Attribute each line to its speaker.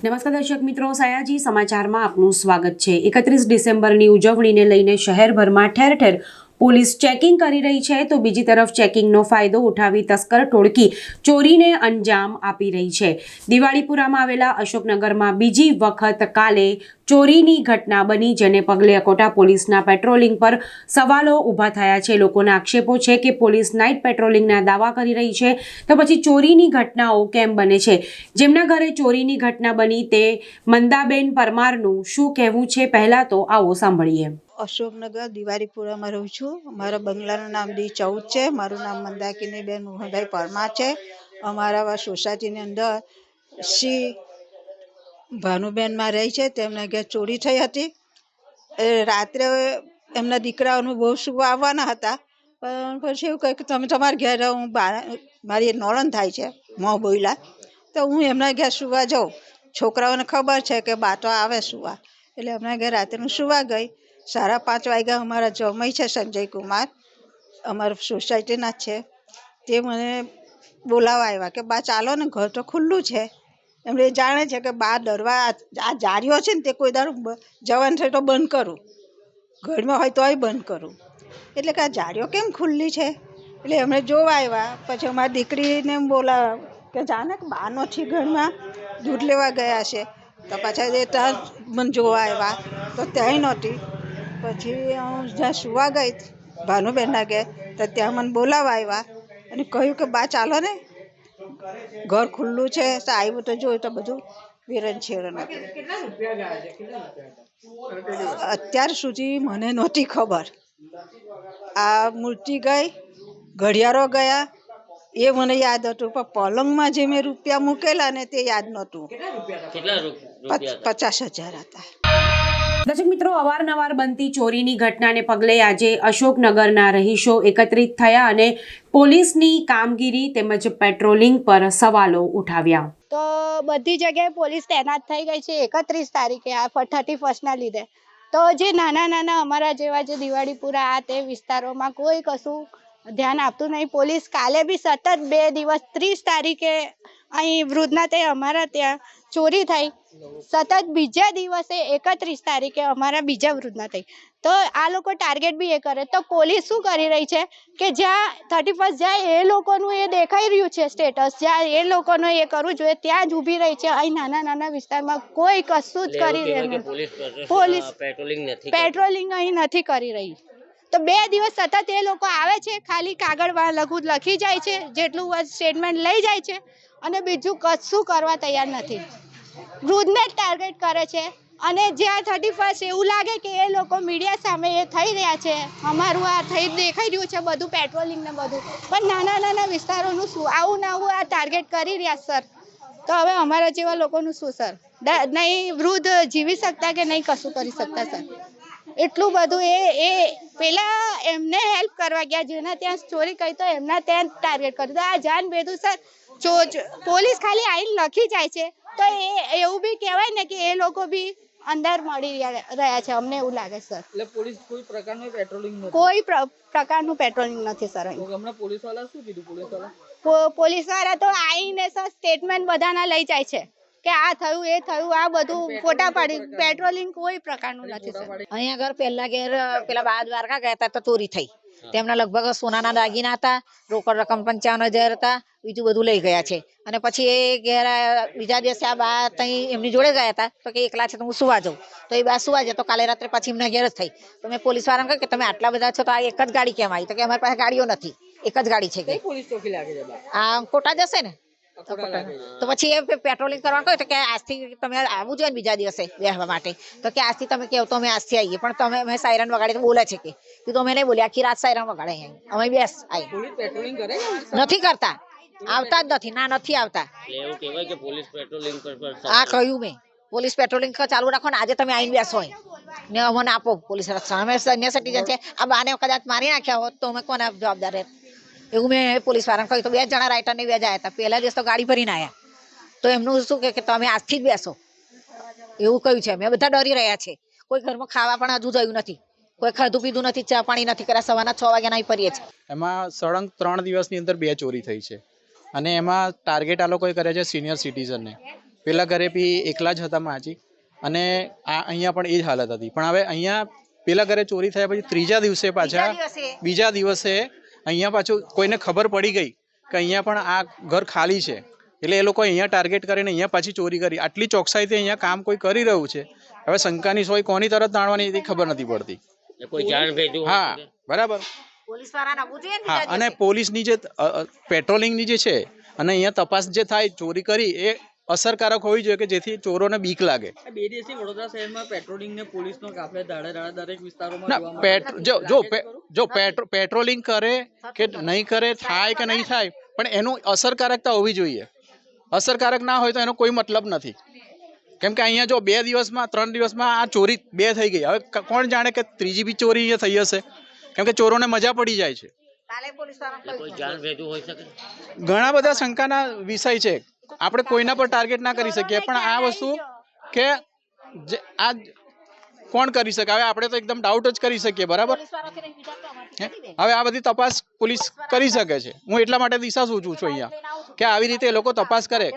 Speaker 1: નમસ્કાર દર્શક મિત્રો, સયાજી સમાચારમાં આપનું સ્વાગત છે. એકત્રીસ ડિસેમ્બરની ઉજવણીને લઈને શહેરભરમાં ઠેર ઠેર પોલીસ ચેકિંગ કરી રહી છે, તો બીજી તરફ ચેકિંગનો ફાયદો ઉઠાવી તસ્કર ટોળકી ચોરીને અંજામ આપી રહી છે. દિવાળીપુરામાં આવેલા અશોકનગરમાં બીજી વખત કાલે ચોરીની ઘટના બની, જેને પગલે અકોટા પોલીસના પેટ્રોલિંગ પર સવાલો ઊભા થયા છે. લોકોના આક્ષેપો છે કે પોલીસ નાઇટ પેટ્રોલિંગના દાવા કરી રહી છે, તો પછી ચોરીની ઘટનાઓ કેમ બને છે? જેમના ઘરે ચોરીની ઘટના બની તે મંદાબેન પરમારનું શું કહેવું છે, પહેલાં તો આવો સાંભળીએ.
Speaker 2: અશોકનગર દિવાળીપુરામાં રહું છું. મારા બંગલાનું નામ ડી ચૌદ છે. મારું નામ મંદાકિની બેન મોહનભાઈ પરમાર છે. અમારા સોસાયટીની અંદર શ્રી ભાનુબેનમાં રહી છે. તેમના ઘેર ચોરી થઈ હતી. એ રાત્રે એમના દીકરાઓનું બહુ શું આવવાના હતા. પણ પછી એવું કહે કે તમે તમારા ઘેર હું મારી નોળન થાય છે, મોં બોયલા. તો હું એમના ઘેર સુવા જાઉં. છોકરાઓને ખબર છે કે બા તો આવે સુવા. એટલે એમના ઘેર રાત્રે હું સુવા ગઈ. સાડા પાંચ વાગ્યા અમારા જમય છે સંજય કુમાર અમારા સોસાયટીના જ છે. તે મને બોલાવવા આવ્યા કે, બા, ચાલો ને, ઘર તો ખુલ્લું છે. એમણે જાણે છે કે, બા ડરવા આ જારીઓ છે ને, તે કોઈ દાડો જવાનું થાય તો બંધ કરું. ઘરમાં હોય તોય બંધ કરું. એટલે કે આ જારીઓ કેમ ખુલ્લી છે? એટલે એમણે જોવા આવ્યા. પછી અમારી દીકરીને બોલા કે, જાને કે બા નથી ઘરમાં, દૂધ લેવા ગયા છે. તો પાછા એ ત્યાં મને જોવા આવ્યા. તો ત્યાંય નહોતી. પછી હું જ્યાં સુવા ગઈ ભાનુબેનના ઘેર તો ત્યાં મને બોલાવવા આવ્યા અને કહ્યું કે બા ચાલો ને. ઘર ખુલ્લું છે તો આવ્યું તો જોયું તો બધું વિરન છેરણ અત્યાર સુધી મને નહોતી ખબર. આ મૂર્તિ ગઈ ઘડિયાળો ગયા એ મને યાદ હતું પણ પલંગમાં જે મેં રૂપિયા મૂકેલા ને તે યાદ નહોતું. પચ- પચાસ હજાર હતા.
Speaker 1: દર્શક મિત્રો, અવારનવાર બનતી ચોરીની ઘટનાને પગલે આજે અશોકનગરના રહીશો એકત્રિત થયા અને પોલીસની કામગીરી તેમજ પેટ્રોલિંગ પર સવાલો ઉઠાવ્યા.
Speaker 3: તો બધી જગ્યાએ પોલીસ તૈનાત થઈ ગઈ છે એકત્રીસ તારીખે, આ થર્ટી ફર્સ્ટના લીધે. તો જે નાના નાના અમારા જેવા જે દિવાળીપુરા આ તે વિસ્તારોમાં કોઈ કશું ધ્યાન આપતું નહીં. પોલીસ કાલે બી સતત બે દિવસ, ત્રીસ તારીખે અહીં વૃદ્ધના તે અમારા ત્યાં ચોરી થઈ. સતત બીજા દિવસે એકત્રીસ તારીખે અમારા બીજા વૃદ્ધના થઈ. તો આ લોકો ટાર્ગેટ બી એ કરે. તો પોલીસ શું કરી રહી છે? કે જ્યાં થર્ટી ફર્સ્ટ જાય એ લોકોનું એ દેખાઈ રહ્યું છે સ્ટેટસ જ્યાં એ લોકોનું એ કરવું જોઈએ ત્યાં જ ઊભી રહી છે. અહીં નાના નાના વિસ્તારમાં કોઈ કશું જ કરી રહ્યું
Speaker 4: પોલીસ પેટ્રોલિંગ
Speaker 3: પેટ્રોલિંગ અહીં નથી કરી રહી. તો બે દિવસ સતત એ લોકો આવે છે, ખાલી કાગળમાં લખું, લખી જાય છે, જેટલું સ્ટેટમેન્ટ લઈ જાય છે અને બીજું કશું કરવા તૈયાર નથી. વૃદ્ધને જ ટાર્ગેટ કરે છે અને જ્યાં થર્ટી ફર્સ્ટ એવું લાગે કે એ લોકો મીડિયા સામે એ થઈ રહ્યા છે, અમારું આ થઈ, દેખાઈ રહ્યું છે બધું પેટ્રોલિંગ ને બધું. પણ નાના નાના વિસ્તારોનું શું? આવું ને આવું આ ટાર્ગેટ કરી રહ્યા સર તો હવે અમારા જેવા લોકોનું શું સર નહીં, વૃદ્ધ જીવી શકતા કે નહીં કશું કરી શકતા સર એટલું બધું એ એ પેલા એમને હેલ્પ કરવા ગયા જેના ત્યાં ચોરી કરી તો એમના ત્યાં ટાર્ગેટ કર્યું. તો આ જાન બેદું સર ચો ચો- પોલીસ ખાલી આવીને લખી જાય છે તો એ એવું બી કહેવાય ને કે એ લોકો બી અંદર મળી રહ્યા છે. અમને એવું લાગે સર.
Speaker 5: એટલે પોલીસ કોઈ પ્રકારનું પેટ્રોલિંગ નથી?
Speaker 3: કોઈ પ્ર- પ્રકારનું પેટ્રોલિંગ નથી સર.
Speaker 5: હમણાં પોલીસવાળા શું કીધું?
Speaker 3: પોલીસવાળા પોલીસવાળા તો આવીને સર સ્ટેટમેન્ટ બધાના લઈ જાય છે. કે આ થયું એ થયું આ બધું ફોટા પાડી પેટ્રોલિંગ કોઈ પ્રકારનું નથી
Speaker 6: અહીંયા આગળ પહેલા ઘેર પેલા બા દ્વારકા ગયા હતા તો ચોરી થઈ. તેમના લગભગ સોનાના દાગીના હતા રોકડ રકમ પંચાવન હજાર હતા બીજું બધું લઈ ગયા છે. અને પછી એ ઘેર બીજા દિવસે આ બા ત્યાં એમની જોડે ગયા હતા તો કે એકલા છે તો હું સુવા જાઉં. તો એ બા સુવા જાય તો કાલે રાત્રે પછી એમના ઘેર જ થઈ. તો મેં પોલીસ વાળાને કહ્યું કે તમે આટલા બધા છો તો આ એક જ ગાડી કેમ આવી? તો કે અમારી પાસે ગાડીઓ નથી. એક જ ગાડી છે કે
Speaker 5: પોલીસ ચોકી લાગે છે
Speaker 6: આ કોટા જશે ને? તો પછી એ પે- પેટ્રોલિંગ કરવાનું કહ્યું તો કે આજથી તમે આવવું જોઈએ ને બીજા દિવસે બેહવા માટે. તો કે આજથી તમે કહો તો અમે આજથી આવીએ. પણ તમે અમે સાયરન વગાડી તો બોલે છે કે. કીધું અમે નહીં બોલી આખી રાત સાયરન વગાડે અમે બેસ
Speaker 5: આવી પેટ્રોલિંગ
Speaker 6: નથી કરતા. આવતા જ નથી. ના નથી આવતા.
Speaker 4: એવું કહેવાય કે પોલીસ પેટ્રોલિંગ પર પર
Speaker 6: આ કહ્યું મેં. પોલીસ પેટ્રોલિંગ ચાલુ રાખો ને. આજે તમે આવીને બેસો ને અમને આપો પોલીસ રક્ષણ. અમે સૈન્ય સિટીઝન છે. આ બાને કદાચ મારી નાખ્યા હોત તો અમે કોને જવાબદાર રહેત? એવું મેં પોલીસ વાળાને કહ્યું તો બે જણા રાઇટરને આવ્યા હતા. પહેલા દિવસ તો ગાડી ભરીને આવ્યા તો એમનું શું કે તમે આજથી જ બેસો. એવું કહ્યું છે. અમે બધા ડરી રહ્યા છે. કોઈ ઘરમાં ખાવા પણ હજુ થયું નથી. કોઈ ખાધું પીધું નથી ચા પાણી નથી કર્યા. સવારના છ વાગ્યાના નહીં ફરીએ છીએ.
Speaker 7: એમાં સળંગ ત્રણ દિવસની અંદર બે ચોરી થઈ છે. અને એમાં ટાર્ગેટ આ લોકોએ કરે છે સિનિયર સિટીઝનને. પેલા ઘરે બી એકલા જ હતા માજી. અને આ અહીંયા પણ એ જ હાલત હતી. પણ હવે અહીંયા પેલા ઘરે ચોરી થયા પછી ત્રીજા દિવસે પાછા બીજા દિવસે અહીંયા પાછું કોઈને ખબર પડી ગઈ કે અહીંયા પણ આ ઘર ખાલી છે. એટલે એ લોકો અહીંયા ટાર્ગેટ કરીને અહીંયા પાછી ચોરી કરી. આટલી ચોકસાઈથી અહીંયા કામ કોઈ કરી રહ્યું છે? હવે શંકાની સોય કોની તરફ તાણવાની એ ખબર નથી પડતી. હા બરાબર. હા અને પોલીસની જે પેટ્રોલિંગની જે છે અને અહીંયા તપાસ જે થાય ચોરી કરી એ અસરકારક હોવી જોઈએ કે જેથી ચોરોને બીક લાગે.
Speaker 5: બે દિવસથી વડોદરા શહેરમાં પેટ્રોલિંગ ને પોલીસનો કાફલે દાડે દાડે દરેક વિસ્તારોમાં
Speaker 7: જો જો જો પેટ્રોલિંગ કરે કે નહીં કરે થાય કે નહીં થાય પણ એનું અસરકારકતા હોવી જોઈએ. અસરકારક ના હોય તો એનો કોઈ મતલબ નથી. કેમ કે અહીંયા જો બે દિવસમાં ત્રણ દિવસમાં આ ચોરી બે થઈ ગઈ. હવે કોણ જાણે કે ત્રીજી બી ચોરી અહીંયા થઈ હશે? કેમ કે ચોરોને મજા પડી જાય છે. ઘણા બધા શંકાના વિષય છે. આપણે કોઈના પર ટાર્ગેટ ના કરી શકીએ, પણ આ વસ્તુ કે આ કોણ કરી શકે? હવે આપણે તો એકદમ ડાઉટ જ કરી શકીએ, બરાબર? હવે આ બધી તપાસ પોલીસ કરી શકે છે. હું એટલા માટે દિશા સૂચું છું અહીંયા, કે આવી રીતે એ લોકો તપાસ કરે.